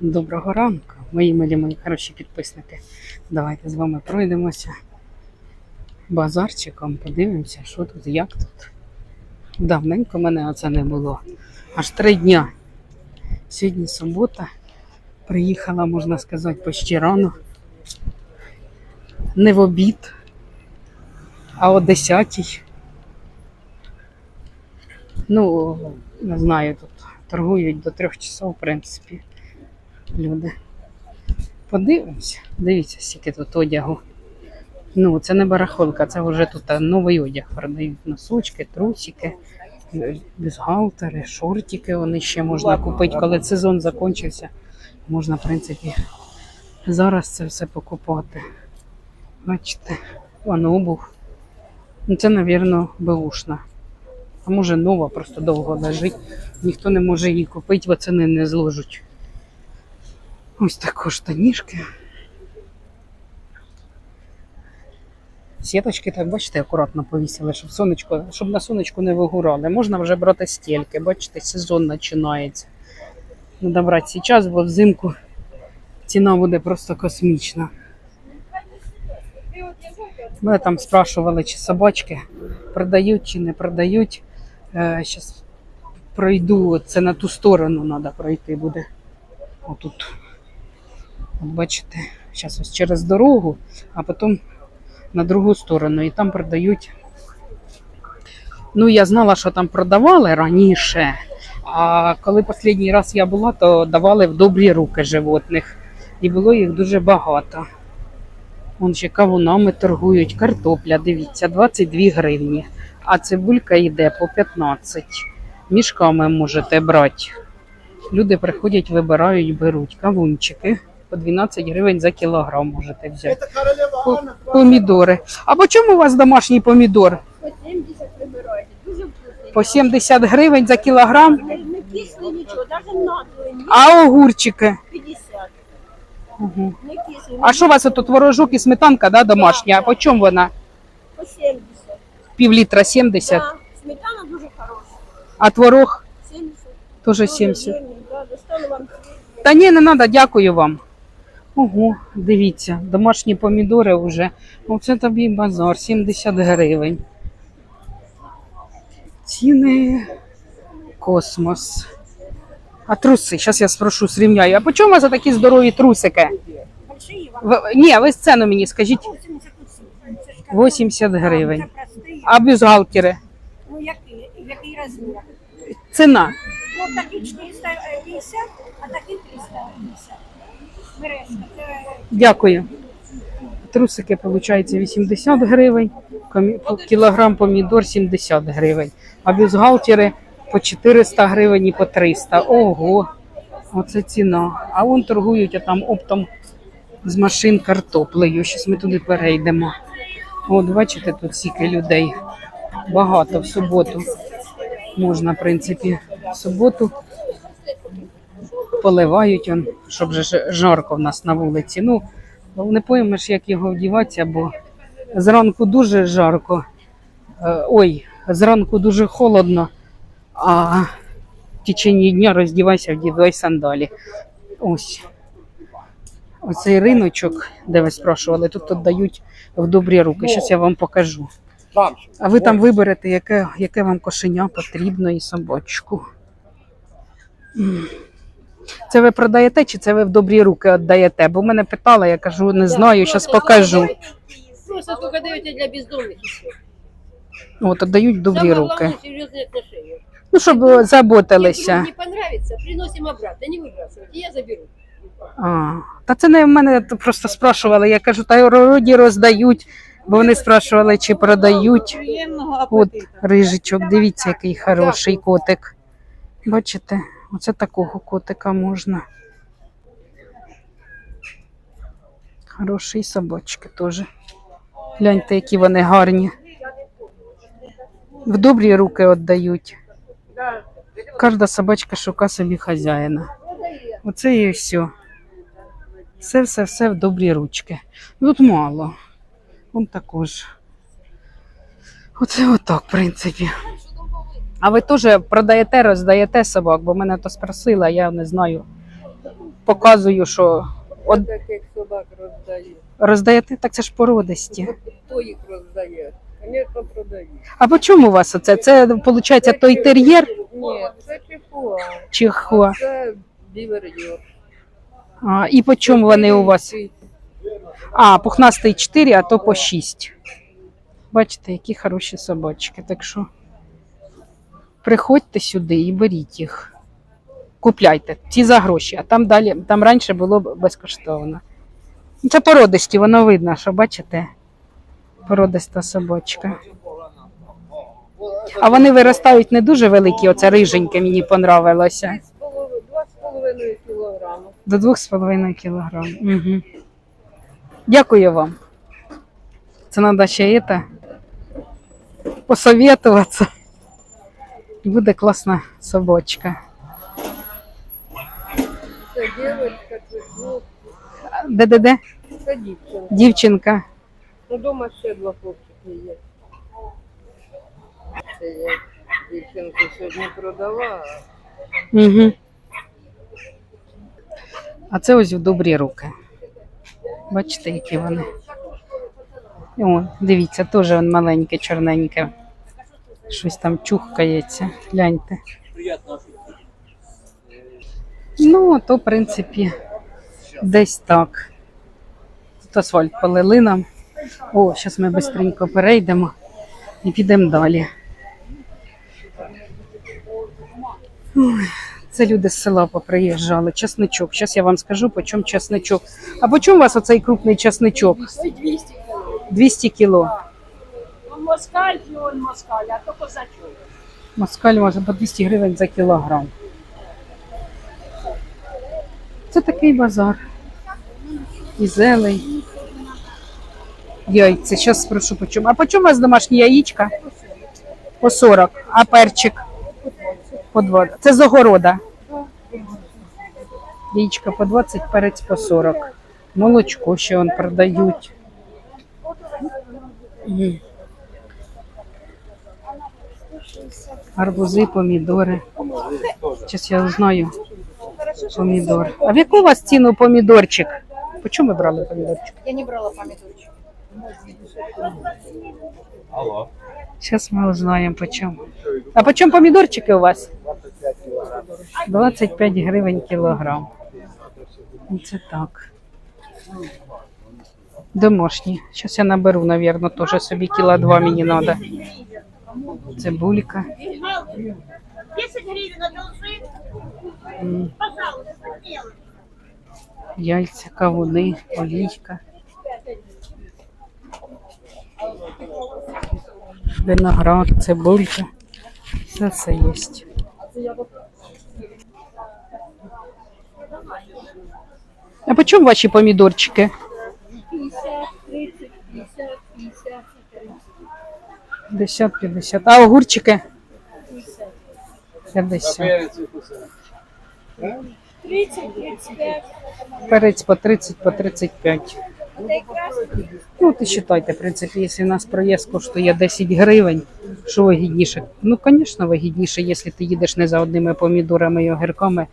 Доброго ранку, мої милі мої хороші підписники. Давайте з вами пройдемося базарчиком, подивимося, що тут, як тут. Давненько мене оце не було. Аж три дня. Сьогодні субота. Приїхала, можна сказати, почти рано. Не в обід, а о 10 Ну, не знаю, тут торгують до трьох часов, в принципі, люди. Подивимося. Дивіться, скільки тут одягу. Ну, це не барахолка, це вже тут новий одяг продають. Носочки, трусики, бюстгальтери, шортики вони ще можна купити, коли сезон закінчився. Можна, в принципі, зараз це все покупати. Бачите, вон обув. Ну, це, мабуть, беушна. А може нова, просто довго лежить. Ніхто не може її купити, бо ціни не зложуть. Ось також штанішки. Сіточки, так бачите, акуратно повісили, щоб сонечко, щоб на сонечку не вигорали. Можна вже брати стільки, бачите, сезон починається. Треба брати зараз, бо взимку ціна буде просто космічна. Мене там спрашували, чи собачки продають чи не продають. Зараз пройду, це на ту сторону треба пройти буде. Отут. От бачите, зараз ось через дорогу, а потім на другу сторону. І там продають. Ну, я знала, що там продавали раніше. А коли останній раз я була, то давали в добрі руки животних. І було їх дуже багато. Вон ще кавунами торгують, картопля, дивіться, 22 гривні. А цибулька йде по 15. Мішками можете брати. Люди приходять, вибирають, беруть кавунчики. По 12 гривень за кілограм можете взяти. Помідори. А по чому у вас домашній помідор? По 70 вибираєте. Дуже вкусний. По 70 гривень за кілограм. Не, не кислий нічого, навіть надує. А огурчики? 50. Угу. Не кислий. А що у вас тут творожок і сметанка, да, домашня? А по чому вона? По 70. Пів літра 70, Да. Сметана дуже хороша. а творог 70. теж Дуже 70. жирний, Да, достану вам. Та ні, не треба, дякую вам. Ого, дивіться, домашні помідори вже. Оце тобі базар, 70 гривень. Ціни космос. А труси, зараз я спрошу, зрівняю. А по чому за такі здорові трусики? В... Ні, ви ціну мені скажіть. 80 усі. Це ж 80 гривень. А бюстгальтери? Ну, який, який розмір? Ціна. Ну, такі 450, а такі 350. Мережка. Це Дякую. Трусики, виходить, 80 гривень, кілограм помідор 70 гривень, а бюстгальтери по 400 гривень і по 300. Ого, оце ціна. А вон торгують там оптом з машин картоплею. Щось ми туди перейдемо. От, бачите, тут стільки людей. Багато в суботу. Можна, в принципі, в суботу поливають, он, щоб же жарко в нас на вулиці. Ну, не поймеш, як його вдіватися, бо зранку дуже жарко. Е, Ой, зранку дуже холодно, а в течение дня роздівайся, вдівай сандалі. Ось. Оцей риночок, де ви спрашували, тут тут дають в добрі руки. Зараз я вам покажу. А ви там виберете, яке, яке вам кошеня потрібно і собачку. М. Це ви продаєте чи це ви в добрі руки віддаєте? Бо мене питала, я кажу, не знаю, зараз покажу. Просто сколько даете для бездомных еще. От, віддають в добрі Самое руки. главное, серьезные отношения. Ну, щоб Если заботилися. вдруг не понравится, приносим обратно, не выбрасывайте, я заберу. А, та це не в мене т- просто спрашували. Я кажу, та роді роздають, бо вони спрашували, чи продають. Приємного От рижичок, дивіться, який хороший котик. Бачите, оце такого котика можна. Хороший собачки теж. Гляньте, які вони гарні. В добрі руки віддають. Кожна собачка шукає собі хазяїна. Оце і все. Все, все, все в добрі ручки. Тут мало. Вон також. Оце отак, в принципі. А ви теж продаєте, роздаєте собак, бо мене то спросила, я не знаю. показую, що от От таких собак роздає. роздаєте, так це ж породисті. Хто їх роздає? Звісно, продають. А по чому у вас оце? Це виходить той тер'єр Ні, це чихуа. чи хуа? Це біверйор. А, і по чому вони у вас? А, пухнастий 4, а то по 6. Бачите, які хороші собачки. Так що приходьте сюди і беріть їх. Купляйте ці за гроші, а там далі, там раніше було безкоштовно. Це породисті, воно видно, що бачите? Породиста собачка. А вони виростають не дуже великі, оце риженьке мені понравилося. Два з половиною кілограми. До 2,5 кг. Угу. Дякую вам. Це треба ще це, посоветуватися. Буде класна собачка. Хлоп, Де-де-де? це дівчинка. Дівчинка. Ну, дома ще два хлопчики є. Це я дівчинку сьогодні продала. Угу. А це ось в добрі руки. Бачите, які вони. О, дивіться, теж маленьке, чорненьке. Щось там чухкається. Гляньте. Ну, то, в принципі, десь так. Тут асфальт полили нам. О, зараз ми швидко перейдемо і підемо далі. Це люди з села поприїжджали. Чесничок. Зараз я вам скажу, по чому чесничок. А по чому у вас оцей крупний чесничок? 200 200 кіло. Москаль, і он москаль, а то козачок. Москаль може по 200 гривень за кілограм. Це такий базар. І зелень. Яйця. Зараз спрошу по чому. А по чому у вас домашні яєчка? По 40. А перчик? По 20. Це з огорода. Яєчка по 20, перець по 40. Молочко ще он продають. Арбузи, помідори. Зараз я узнаю помідор. А в яку у вас ціну помідорчик? По чому ви брали помідорчик? Я не брала помідорчик. Зараз ми узнаємо по чому. А по чому помідорчики у вас? 25 гривень кілограм. Це так. Домашні. Зараз я наберу, мабуть, теж собі кіла два мені треба. Цибулька. 10 гривен одолжи, М, пожалуйста, делай. Яйця, кавуни, олійка. Виноград, цибулька. Все це є. А по чому ваші помідорчики? 50, 30, 50, 50, 50, 50. А огурчики? 50. 30, 35. Перець по 30, по 35. Это и красный. Ну, ти вважайте, в принципі, якщо у нас проїзд коштує 10 гривень, що вигідніше? Ну, звісно, вигідніше, якщо ти їдеш не за одними помідорами і огірками,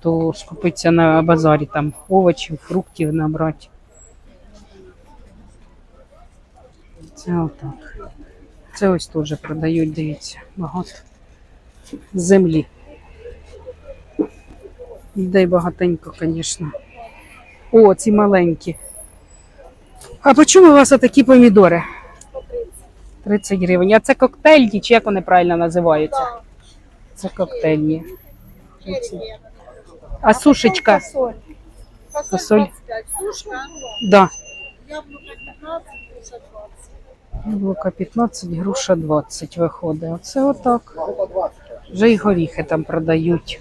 то скупитися на базарі там овочів, фруктів набрати. Це отак. Це ось теж продають, дивіться, багато землі. Людей багатенько, звісно. О, ці маленькі. А по чому у вас такі помідори? 30 гривень. А це коктейльні, чи як вони правильно називаються? Це коктейльні. А сушечка? Фасоль. Фасоль. 25. Сушка. Да. Яблоко 15, груша 20. Яблука 15, груша 20 виходить. Оце отак. Вже й горіхи там продають.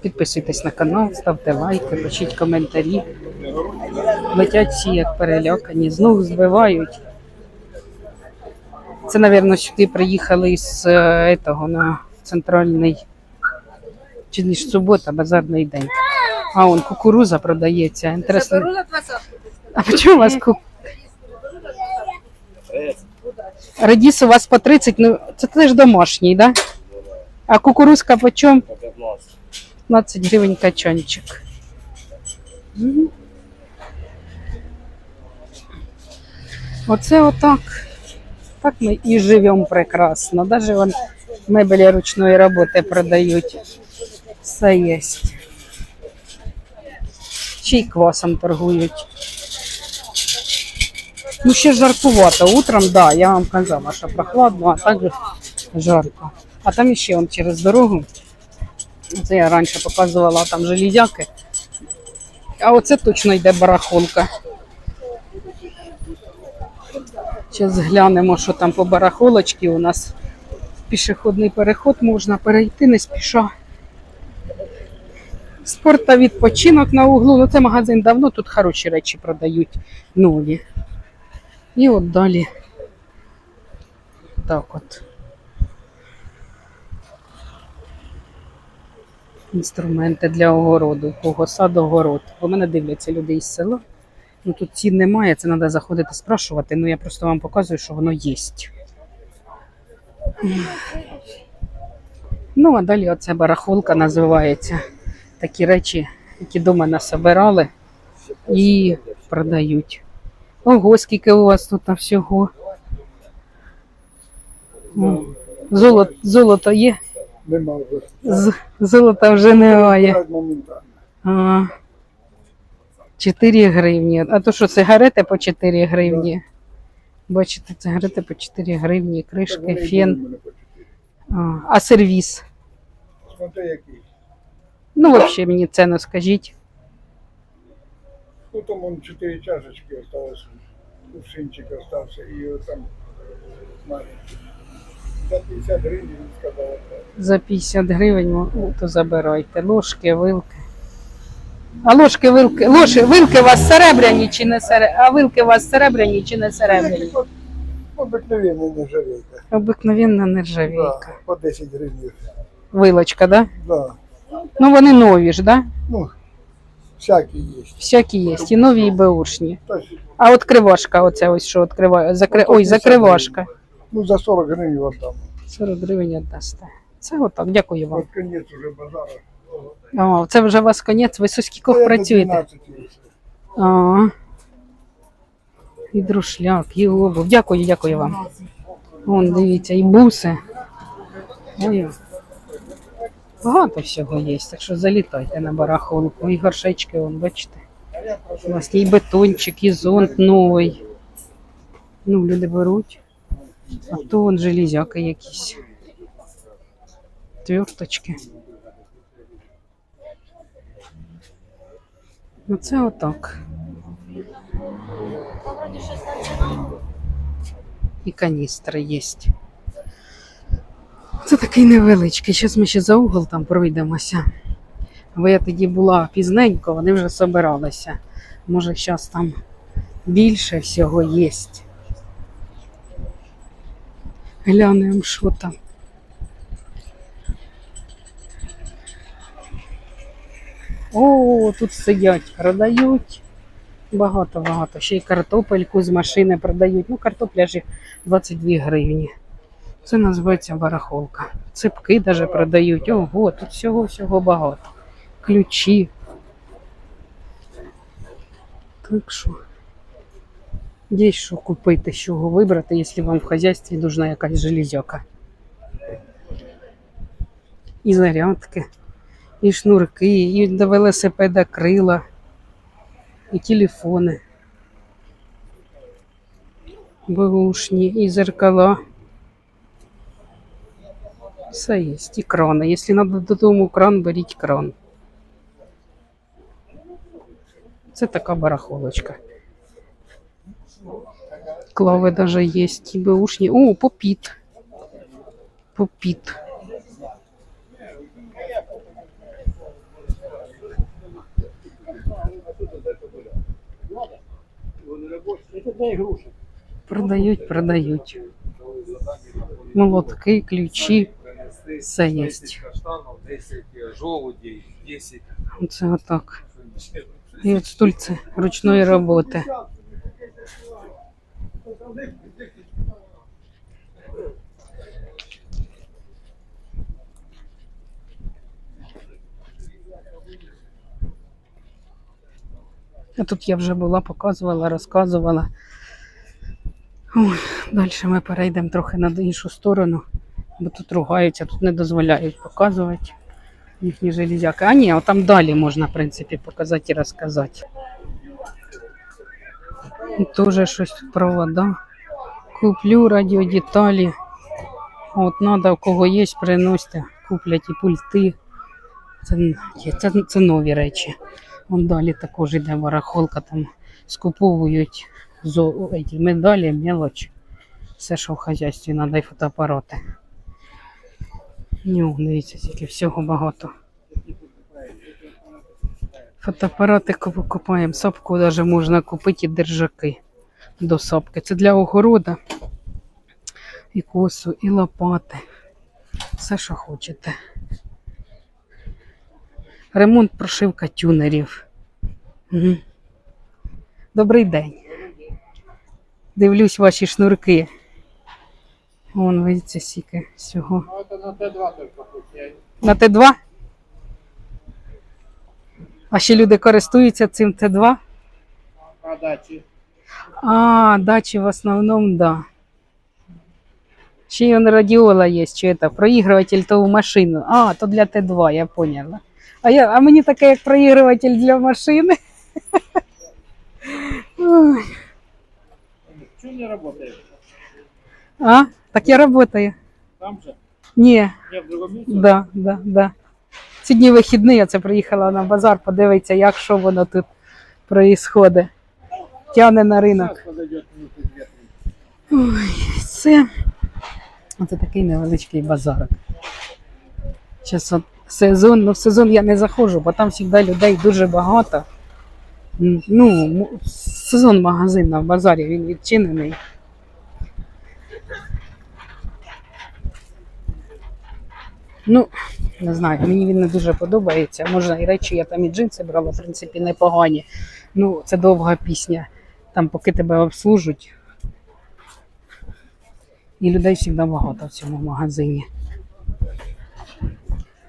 Підписуйтесь на канал, ставте лайки, пишіть коментарі. Летять всі як перелякані, знов збивають. Це, мабуть, сюди приїхали з е, на центральний чи не ж субота, базарний день. А он кукуруза продається. Інтересно. За 20. А почему у вас ку... Редіс у вас по 30, ну це теж домашній, да? А кукурузка по чому? 15 гривень качанчик. Мгм. Оце отак. Так ми і живемо прекрасно. Навіть вон мебелі ручної роботи продають. Все є. Ще й квасом торгують. Ну, ще жаркувато. Утром, да, я вам казала, що прохладно, а так жарко. А там ще он через дорогу. Це я раніше показувала там железяки. А оце точно йде барахолка. Зараз глянемо, що там по барахолочці у нас пішохідний переход можна перейти не спіша. Спорт та відпочинок на углу. Ну, це магазин давно, тут хороші речі продають нові. І от далі. Так от. Інструменти для огороду, кого сад огород. Бо мене дивляться люди із села. Ну тут цін немає, це треба заходити спрашувати. Ну я просто вам показую, що воно є. Ну, а далі оця барахолка називається. Такі речі, які дома насобирали і продають. Ого, скільки у вас тут всього. Золото, золото є? Нема вже. Золота вже немає. А, 4 гривні. А то що, сигарети по 4 гривні? Бачите, сигарети по 4 гривні, кришки, фен. А, а сервіс? Ну, взагалі мені ціну скажіть. Ну, там вон чотири чашечки осталось, кувшинчик остався, і от там маленький. За 50 гривень він сказав. За 50 гривень, ну, то забирайте. Ложки, вилки. А ложки, вилки, ложки, вилки у вас серебряні чи не серебряні? А вилки у вас серебряні чи не серебряні? От Обикновенна нержавейка. Обикновенна Да, нержавійка. по 10 гривень. Вилочка, да? Да. Ну вони нові ж, да? Ну, всякі є. Всякі є, і нові, і беушні. А от кривашка, оце ось що відкриває. Закри... Ой, закривашка. Ну, за 40 гривень віддам. 40 гривень віддасте. Це отак, дякую вам. От конець уже базара. О, це вже у вас конець, ви скількох працюєте? 12 є. А. І друшляк, і обув. Дякую, дякую вам. Вон, дивіться, і буси. Ой. Багато всього є, так що залітайте на барахолку. І горшечки, вон, бачите. У вас є і бетончик, і зонт новий. Ну, люди беруть. А то вон железяки якісь. Тверточки. Ну це отак. І каністри є. Це такий невеличкий. Зараз ми ще за угол там пройдемося. Бо я тоді була пізненько, вони вже собиралися. Може, зараз там більше всього є. Глянемо, що там. О, тут сидять, продають. Багато-багато. Ще й картопельку з машини продають. Ну, картопля ж 22 гривні. Це називається барахолка. Ципки навіть продають. Ого, тут всього-всього багато. Ключі. Так що. Є що купити, з чого вибрати, якщо вам в хазяйстві нужна якась железяка. І зарядки, і шнурки, і до велосипеда крила, і телефони. Бушні, і зеркала. Все є, і крани. Якщо треба додому кран, беріть кран. Це така барахолочка. Клави даже є, і беушні. О, попіт. Попіт. Продають, продають. Молотки, ключі. все є. 10 каштанів, 10 жолудів, 10... Це отак. І от стульці ручної роботи. А тут я вже була, показувала, розказувала. Ой, Далі ми перейдемо трохи на іншу сторону бо тут ругаються, тут не дозволяють показувати їхні железяки. А ні, а там далі можна, в принципі, показати і розказати. Теж щось тут провода. Куплю радіодеталі. От треба, у кого є, приносьте, куплять і пульти. Це, це, це нові речі. Вон далі також йде барахолка, там скуповують медалі, мелочь. Все, що в хазяйстві, треба і фотоапарати. Ну, дивіться, скільки всього багато. Фотоапарати куп- купуємо, сапку навіть можна купити і держаки до сапки. Це для огорода. І косу, і лопати. Все, що хочете. Ремонт прошивка тюнерів. Угу. Добрий день. Дивлюсь ваші шнурки. Вон, видите, скільки всього. Ну, это на Т2 только путь. На Т2? А ще люди користуються цим Т2? А дачи? А, дачі в основному, да. Ще й он радіола є, чи це, проігруватель то в машину. А, то для Т2, я поняла. А, я, а мені таке, як проігруватель для машини. Чего не работает? А, так я працюю. Там же? Ні, Не, в другом месте? да, да, да. Сьогодні вихідний, я це приїхала на базар, подивитися, як що воно тут проїсходить. Тяне на ринок. Минуты. Це, це такий невеличкий базарок. Зараз сезон, ну в сезон я не заходжу, бо там завжди людей дуже багато. Ну, сезон магазин на базарі, він відчинений. Ну, не знаю, мені він не дуже подобається. Можна і речі, я там і джинси брала, в принципі, непогані. Ну, це довга пісня. Там, поки тебе обслужать, і людей завжди багато в цьому магазині.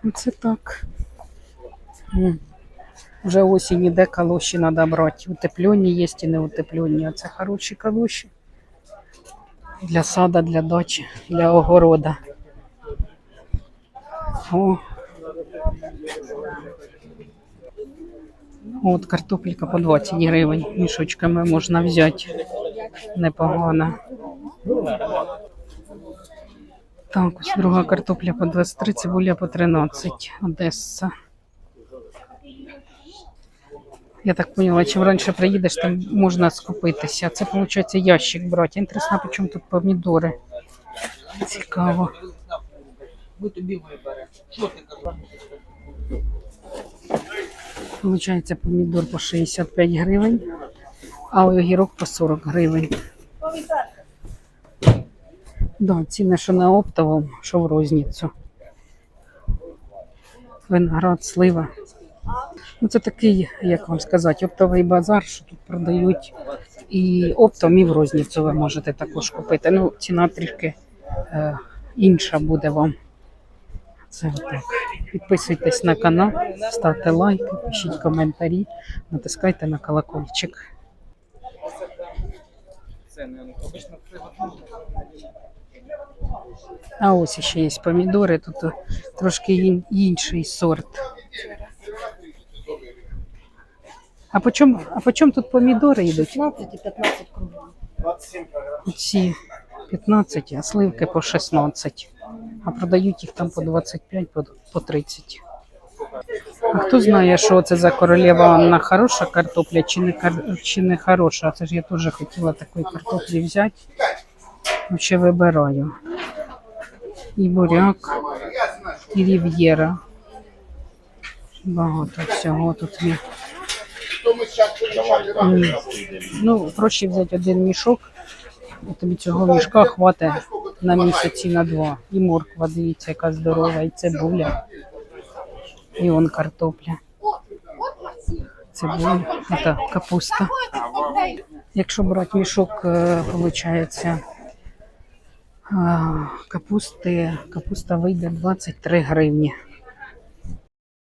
Оце так. Вже осінь іде, калоші треба брати. Утеплені є і не утеплені. Оце хороші калоші. Для сада, для дачі, для огорода. О. От картопелька по 20 гривень. Мішочками можна взяти. Непогано. Так, ось друга картопля по 23, цибуля по 13. Одеса. Я так поняла, чим раніше приїдеш, там можна скупитися. Це, виходить, ящик брати. Інтересно, по чому тут помідори. Цікаво. Получається помідор по 65 гривень, а огірок по 40 гривень. Да, ціни, що на оптовому, що в розницю. Виноград, слива. Ну, це такий, як вам сказати, оптовий базар, що тут продають і оптом, і в розницю ви можете також купити. Ну, ціна трішки е, інша буде вам. Це отак. Підписуйтесь на канал, ставте лайки, пишіть коментарі, натискайте на колокольчик. А ось ще є помідори, тут трошки ін- інший сорт. А по чому, а по чому тут помідори йдуть? 15 і 15 кругів. Ці 15, а сливки по 16. А продають їх там по 25, по, по 30. А хто знає, що це за королева Анна хороша картопля чи не, кар... чи не хороша? Це ж я теж хотіла такої картоплі взяти. Ну, Ще вибираю. І буряк, і рів'єра. Багато всього тут є. Ну, проще взяти один мішок. Тобі цього мішка хватить на місяці на два. І морква, дивіться, яка здорова, і цибуля. І он картопля. Цибуля, це капуста. Якщо брати мішок, виходить, капусти, капуста вийде 23 гривні.